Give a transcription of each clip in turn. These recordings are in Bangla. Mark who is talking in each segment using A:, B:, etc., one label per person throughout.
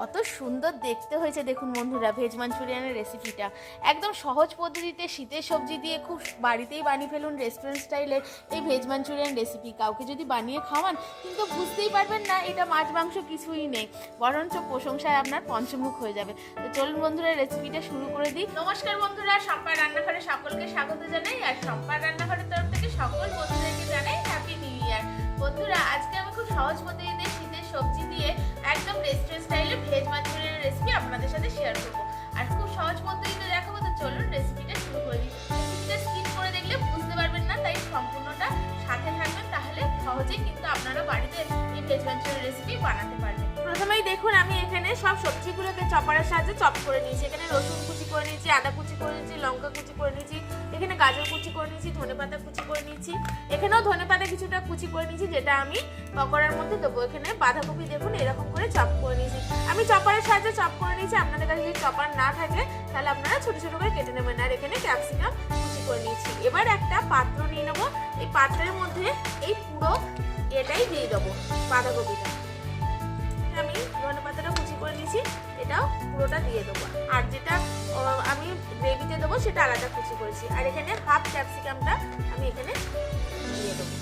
A: কত সুন্দর দেখতে হয়েছে। দেখুন বন্ধুরা, ভেজ মাঞ্চুরিয়ানের রেসিপিটা একদম সহজ পদ্ধতিতে শীতের সবজি দিয়ে খুব বাড়িতেই বানিয়ে ফেলুন রেস্টুরেন্ট স্টাইলে এই ভেজ মাঞ্চুরিয়ান রেসিপি কাউকে যদি বানিয়ে খাওয়ান, কিন্তু বুঝতেই পারবেন না, এটা মাছ মাংস কিছুই নেই। বরঞ্চ প্রশংসায় আপনার পঞ্চমুখ হয়ে যাবে। তো চলুন বন্ধুরা রেসিপিটা শুরু করে দিই। নমস্কার বন্ধুরা, সম্পার রান্নাঘরে সকলকে স্বাগত জানাই, আর সম্পার রান্নাঘরের তরফ থেকে সকল বন্ধুদেরকে জানাই হ্যাপি নিউ ইয়ার বন্ধুরা, আজকে আমি খুব সহজ পদ্ধতিতে সবজি দিয়ে একদম রেস্টুরেন্ট স্টাইলে ভেজ মাঞ্চুরিয়ান রেসিপি আপনাদের সাথে শেয়ার করব। আর খুব সহজ পদ্ধতিতে দেখাবো, তো চলুন রেসিপিটা শুরু করি। রেসিপিটা স্কিপ করে দেখলে বুঝতে পারবেন না, তাই সম্পূর্ণটা সাথে থাকবেন, তাহলে সহজেই কিন্তু আপনারা বাড়িতে এই ভেজ মাঞ্চুরিয়ান রেসিপি বানাতে পারবেন। সব সবজিগুলোকে চপারের সাহায্যে চপ করে নিয়েছি। এখানে রসুন কুচি করে নিয়েছি, আদা কুচি করে নিয়েছি, লঙ্কা কুচি করে নিয়েছি, এখানে গাজর কুচি করে নিয়েছি, ধনে পাতা কুচি করে নিয়েছি। এখানেও ধনে পাতা কিছুটা কুচি করে নিয়েছি, যেটা আমি পকোড়ার মধ্যে দেবো। এখানে বাঁধাকপি দেখুন, এরকম করে চপ করে নিয়েছি। আমি চপারের সাহায্যে চপ করে নিয়েছি। আপনাদের কাছে যদি চপার না থাকে, তাহলে আপনারা ছোটো ছোটো করে কেটে নেবেন। আর এখানে ক্যাপসিকাম কুচি করে নিয়েছি। এবার একটা পাত্র নিয়ে নেব। এই পাত্রের মধ্যে এই পুরো এটাই দিয়ে দেবো, বাঁধাকপিটা। আমি ধনে পাতাটা করে নিয়েছি এটাও পুরোটা দিয়ে দেবো। আর যেটা আমি গ্রেভিতে দেবো, সেটা আলাদা কুচি করেছি। আর এখানে হাফ ক্যাপসিকামটা আমি এখানে দিয়ে দেবো।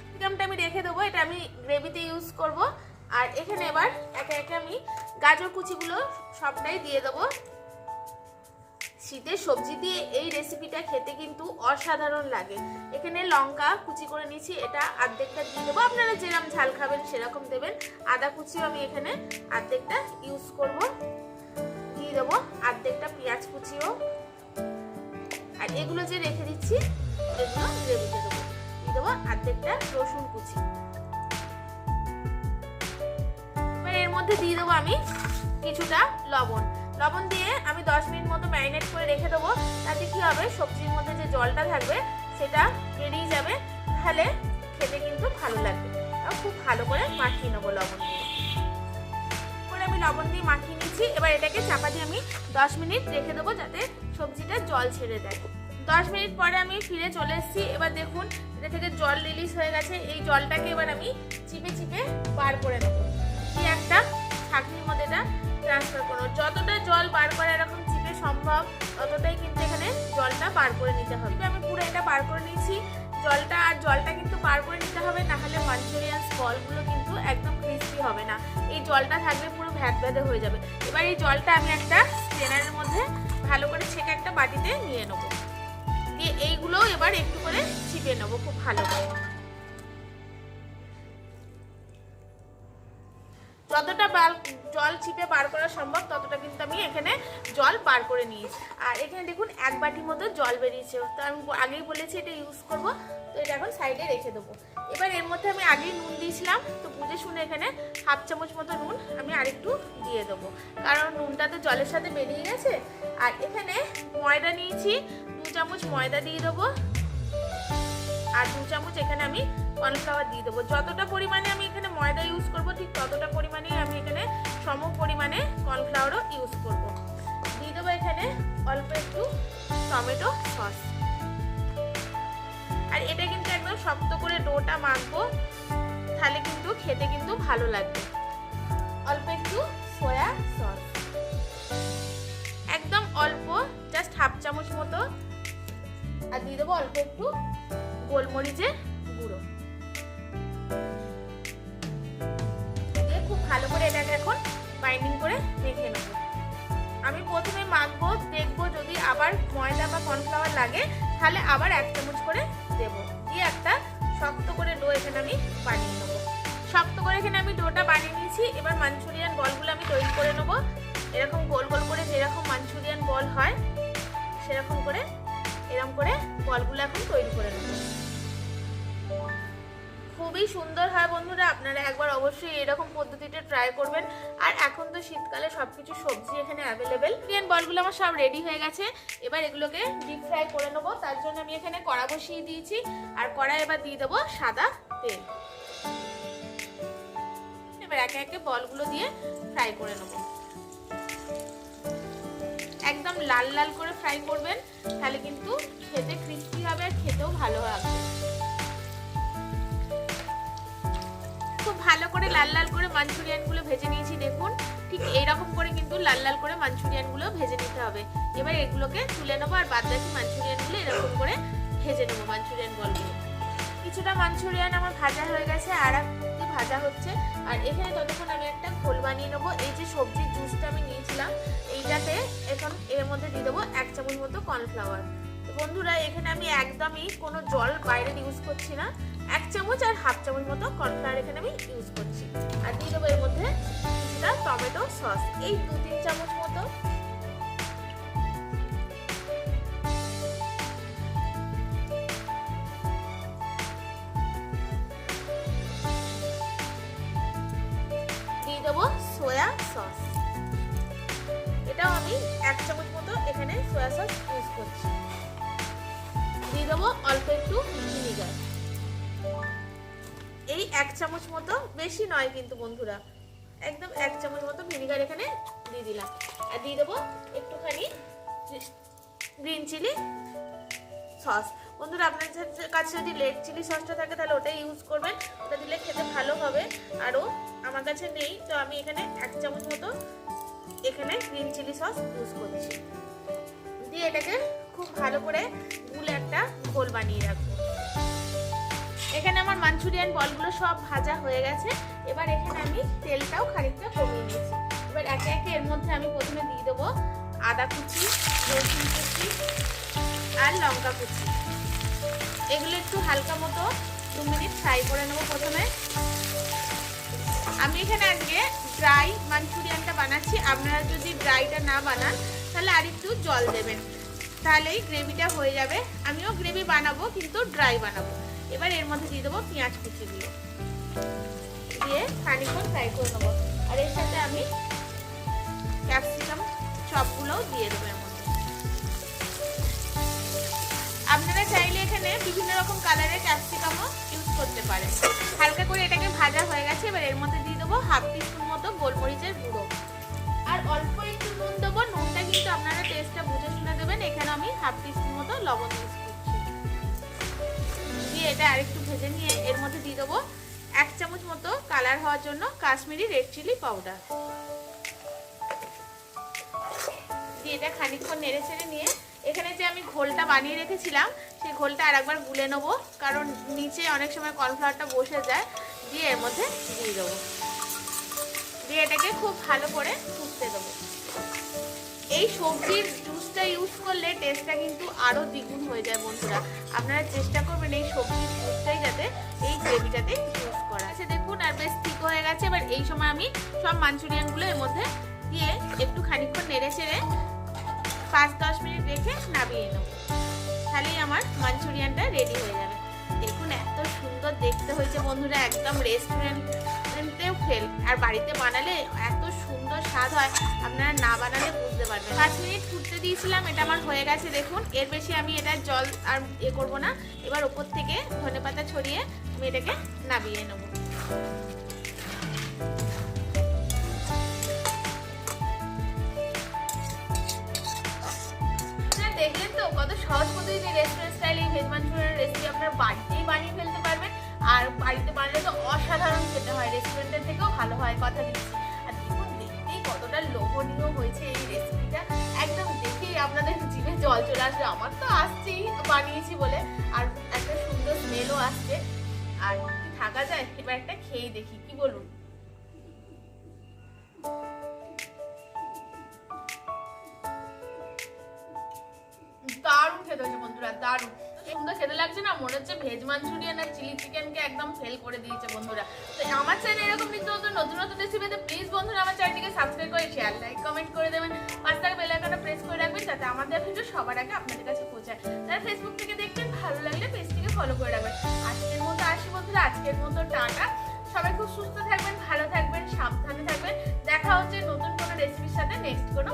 A: ক্যাপসিকামটা আমি রেখে দেবো, এটা আমি গ্রেভিতে ইউজ করব। আর এখানে এবার একে একে আমি গাজর কুচিগুলো সবটাই দিয়ে দেবো। শীতের সবজি দিয়ে এই রেসিপিটা খেতে কিন্তু অসাধারণ লাগে। এখানে লঙ্কা কুচি করে নিয়েছি, এটা আর্ধেকটা দিয়ে দেবো। আপনারা যেরকম ঝাল খাবেন সেরকম দেবেন। আদা কুচিও আমি এখানে আর্ধেকটা ইউজ করব। দিয়ে দেবো আর্ধেকটা পেঁয়াজ কুচিও। আর এগুলো যে রেখে দিচ্ছি, এগুলো গ্রেভিতে দেবো। দিয়ে দেবো আর্ধেকটা রসুন কুচি। এর মধ্যে দিয়ে দেবো আমি কিছুটা লবণ। লবণ দিয়ে আমি দশ মিনিট মতো ম্যারিনেট করে রেখে দেবো। তাতে কি হবে? সবজির মধ্যে যে জলটা থাকবে, সেটা বেরিয়ে যাবে। তাহলে খেতে কিন্তু ভালো লাগবে। আর খুব ভালো করে মাখিয়ে নেব লবণ দিয়ে। আমি লবণ দিয়ে মাখিয়ে নিচ্ছি। এবার এটাকে চাপা দিয়ে আমি দশ মিনিট রেখে দেবো যাতে সবজিটা জল ছেড়ে দেয়। দশ মিনিট পরে আমি ফিরে চলে এসেছি। এবার দেখুন, এটা থেকে জল রিলিজ হয়ে গেছে। এই জলটাকে এবার আমি চিপে চিপে বার করে নেব। কি একটা ছাঁকনির মধ্যে এটা ট্রান্সফার করব যতটা জল বার করা এরকম চিপে সম্ভব, ততটাই কিন্তু এখানে জলটা বার করে নিতে হবে। আমি পুরো এটা বার করে নিয়েছি। জলটা আর জলটা কিন্তু বার করে নিতে হবে না হলে মাঞ্চুরিয়ান বলগুলো কিন্তু একদম ক্রিস্পি হবে না। এই জলটা থাকলে পুরো ভ্যাট ভ্যাদে হয়ে যাবে। এবার এই জলটা আমি একটা স্ট্রেনারের মধ্যে ভালো করে ছেঁকে একটা বাটিতে নিয়ে নেব। দিয়ে এইগুলো এবার একটু করে চিপে নেব খুব ভালো করে। যতটা জল চিপে বার করা সম্ভব, ততটা কিন্তু আমি এখানে জল বার করে নিয়েছি। আর এখানে দেখুন, এক বাটির মতো জল বেরিয়েছে। তো আমি আগেই বলেছি এটা ইউজ করব। তো এটা এখন সাইডে রেখে দেবো। এবার এর মধ্যে আমি আগেই নুন দিয়েছিলাম। তো বুঝে শুনে এখানে হাফ চামচ মতো নুন আমি আরেকটু দিয়ে দেবো। কারণ নুনটা তো জলের সাথে বেরিয়ে গেছে। আর এখানে ময়দা নিয়েছি। দু চামচ ময়দা দিয়ে দেবো। আর দু চামচ এখানে আমি কর্নফ্লাওয়ার দিয়ে দেবো। যতটা পরিমাণে আমি এখানে ময়দা ইউজ করব, ঠিক ততটা পরিমাণেই আমি এখানে সম পরিমাণে কর্নফ্লাওয়ারও ইউজ করব। দিয়ে দেবো এখানে অল্প একটু টমেটো সস। আর এটা কিন্তু একদম শক্ত করে ডোটা মাখবো, তাহলে কিন্তু খেতে কিন্তু ভালো লাগবে। অল্প একটু সয়া সস একদম অল্প জাস্ট হাফ চামচ মতো। আর দিয়ে দেবো অল্প একটু গোলমরিচের গুঁড়ো। ভালো করে এটাকে এখন বাইন্ডিং করে মেখে নেব। আমি প্রথমে মাখবো, দেখব যদি আবার ময়দা বা কর্নফ্লাওয়ার লাগে, তাহলে আবার এক চামচ করে দেবো। দিয়ে একটা শক্ত করে ডো এখানে আমি বানিয়ে নেব। শক্ত করে এখানে আমি ডোটা বানিয়ে নিয়েছি। এবার মাঞ্চুরিয়ান বলগুলো আমি তৈরি করে নেব। এরকম গোল গোল করে যেরকম মাঞ্চুরিয়ান বল হয়, সেরকম করে, এরকম করে বলগুলো এখন তৈরি করে নেব। খুবই সুন্দর হয় বন্ধুরা। আপনারা একবার অবশ্যই এরকম পদ্ধতিতে ট্রাই করবেন। আর এখন তো শীতকালে সবকিছু সবজি এখানে অ্যাভেলেবেল ইন্ডিয়ান বলগুলো আমার সব রেডি হয়ে গেছে। এবার এগুলোকে ডিপ ফ্রাই করে নেব। তার জন্য আমি এখানে কড়া বসিয়ে দিয়েছি। আর কড়া এবার দিয়ে দেবো সাদা তেল। এবার একে একে বলগুলো দিয়ে ফ্রাই করে নেব। একদম লাল লাল করে ফ্রাই করবেন। তাহলে কিন্তু খেতে ক্রিস্পি হবে আর খেতেও ভালো হবে করে লাল লাল করে মাঞ্চুরিয়ানগুলো ভেজে নিয়েছি, দেখুন। ঠিক এইরকম করে কিন্তু লাল লাল করে মাঞ্চুরিয়ানগুলো ভেজে নিতে হবে। এবার এগুলোকে তুলে নেব আর বাদ বাকি মাঞ্চুরিয়ানগুলো এরকম করে ভেজে নেব মাঞ্চুরিয়ান বলগুলো। কিছুটা মাঞ্চুরিয়ান আমার ভাজা হয়ে গেছে, আর একটি ভাজা হচ্ছে। আর এখানে ততক্ষণ আমি একটা ঘোল বানিয়ে নেব। এই যে সবজির জুসটা আমি নিয়েছিলাম, এইটাতে এখন এর মধ্যে দিয়ে দেবো এক চামচ মতো কর্নফ্লাওয়ার বন্ধুরা, এখানে আমি একদমই কোনো জল বাইরে ইউজ করছি না। এক চামচ আর হাফ চামচ মতো কর্নফ্লাওয়ার এখানে আমি ইউজ করছি। আর দিয়ে দেবো এর মধ্যে কিছুটা টমেটো সস। এই দু তিন চামচ মতো। দিয়ে দেবো সোয়া সস এটাও আমি এক চামচ মতো এখানে সোয়া সস ইউজ করছি। দিয়ে দেবো অল্প একটু ভিনিগার এই এক চামচ মতো, বেশি নয় কিন্তু বন্ধুরা, একদম এক চামচ মতো ভিনিগার এখানে দিয়ে দিলাম। আর দিয়ে দেবো একটুখানি গ্রিন চিলি সস বন্ধুরা, আপনার কাছে যদি রেড চিলি সসটা থাকে, তাহলে ওটাই ইউজ করবেন। ওটা দিলে খেতে ভালো হবে। আরও আমার কাছে নেই, তো আমি এখানে এক চামচ মতো এখানে গ্রিন চিলি সস ইউজ করছি। দিয়ে এটাকে খুব ভালো করে গুলে একটা ঘোল বানিয়ে রাখব। এখানে আমার মাঞ্চুরিয়ান বলগুলো সব ভাজা হয়ে গেছে। এবার এখানে আমি তেলটাও খানিকটা কমিয়ে নিয়েছি। এবার একে একে এর মধ্যে আমি প্রথমে দিয়ে দেবো আদা কুচি, রসুন কুচি আর লঙ্কা কুচি। এগুলো একটু হালকা মতো দু মিনিট ফ্রাই করে নেব প্রথমে। আমি এখানে আজকে ড্রাই মাঞ্চুরিয়ানটা বানাচ্ছি। আপনারা যদি ড্রাইটা না বানান, তাহলে আর একটু জল দেবেন। তাহলেই গ্রেভিটা হয়ে যাবে। আমিও গ্রেভি বানাবো, কিন্তু ড্রাই বানাবো। এবার এর মধ্যে দিয়ে দেবো পেঁয়াজ কুচিগুলো দিয়ে। খানিক্ষণ ফ্রাই করে নেব। আর এর সাথে আমি ক্যাপসিকাম চপগুলোও দিয়ে দেবো এর মধ্যে। আপনারা চাইলে এখানে বিভিন্ন রকম কালারের ক্যাপসিকামও ইউজ করতে পারেন। হালকা করে এটাকে ভাজা হয়ে গেছে, এবার এর মধ্যে দিয়ে দেবো হাফ টিস্পুন মতো গোলমরিচের গুঁড়ো। আর অল্প একটু নুন দেবো, নুনটা কিন্তু আপনারা টেস্টটা বুঝে শুনে দেবেন। এখানে আমি হাফ টিস্পুন মতো লবণ করছি। দিয়ে এটা আরেকটু ভেজে নিয়ে এর মধ্যে দিয়ে দেবো এক চামচ মতো কালার হওয়ার জন্য কাশ্মীরি রেড চিলি পাউডার। দিয়ে এটা খানিকক্ষণ নেড়ে চেড়ে নিয়ে এখানে যে আমি ঘোলটা বানিয়ে রেখেছিলাম, সেই ঘোলটা আর একবার গুলে নেব, কারণ নিচে অনেক সময় কর্নফ্লাওয়ারটা বসে যায়, দিয়ে এর মধ্যে দিয়ে দেবো। দিয়ে এটাকে খুব ভালো করে ফুটতে দেবো। এই সবজির জুসটা ইউজ করলে টেস্টটা কিন্তু আরও দ্বিগুণ হয়ে যায়, বন্ধুরা। আপনারা চেষ্টা করবেন এই সবজির জুসটাই যাতে এই গ্রেভিটাতে ইউজ করা আছে দেখুন, আর বেশ ঠিক হয়ে গেছে। এবার এই সময় আমি সব মাঞ্চুরিয়ানগুলো এর মধ্যে দিয়ে একটু খানিক্ষণ নেড়ে চেড়ে পাঁচ দশ মিনিট রেখে নামিয়ে নেব। তাহলেই আমার মাঞ্চুরিয়ানটা রেডি হয়ে যাবে দেখুন, এত সুন্দর দেখতে হয়েছে বন্ধুরা, একদম রেস্টুরেন্টেও ফেল আর বাড়িতে বানালে এত সুন্দর স্বাদ হয়, আপনারা না বানালে বুঝতে পারবেন পাঁচ মিনিট ফুটতে দিয়েছিলাম, এটা আমার হয়ে গেছে, দেখুন। এর বেশি আমি এটা জল আর এ করব না। এবার ওপর থেকে ধনে পাতা ছড়িয়ে আমি এটাকে নামিয়ে নেব। তো কত সহজ পদ্ধতিতে রেস্টুরেন্ট স্টাইল এই ভেজ মাঞ্চুরিয়ান রেসিপি আপনারা বাড়িতেই বানিয়ে ফেলতে পারবেন। আর বাড়িতে বানালে তো অসাধারণ খেতে হয় রেস্টুরেন্টের থেকেও ভালো হয় কথা দিচ্ছি। আর দেখুন, দেখতেই কতটা লোভনীয় হয়েছে এই রেসিপিটা একদম দেখেই আপনাদের জিভে জল চলে আসবে। আমার তো আসছেই বানিয়েছি বলে। আর একটা সুন্দর স্মেলও আসছে। আর থাকা যায়, এবার একটা খেয়ে দেখি, কি বলুন? দারুণ। সুন্দর খেতে লাগছে না? মনে হচ্ছে ভেজ মাঞ্চুরিয়ান আর চিলি চিকেনকে একদম ফেল করে দিয়েছে বন্ধুরা। তো আমার চ্যানেলে এরকম নিত্য নতুন নতুন রেসিপিতে প্লিজ বন্ধুরা আমার চ্যানেলটিকে সাবস্ক্রাইব করে শেয়ার লাইক কমেন্ট করে দেবেন। পাঁচ টাকা বেল আইকনটা প্রেস করে রাখবেন যাতে আমাদের ভিডিও সবার আগে আপনাদের কাছে পৌঁছায়। যারা ফেসবুক থেকে দেখবেন, ভালো লাগলে পেজটিকে ফলো করে রাখবেন। আজকের মতো আসি বন্ধুরা, আজকের মতো টাটা। সবাই খুব সুস্থ থাকবেন, ভালো থাকবেন, সাবধানে থাকবেন। দেখা হচ্ছে নতুন কোনো রেসিপির সাথে নেক্সট কোনো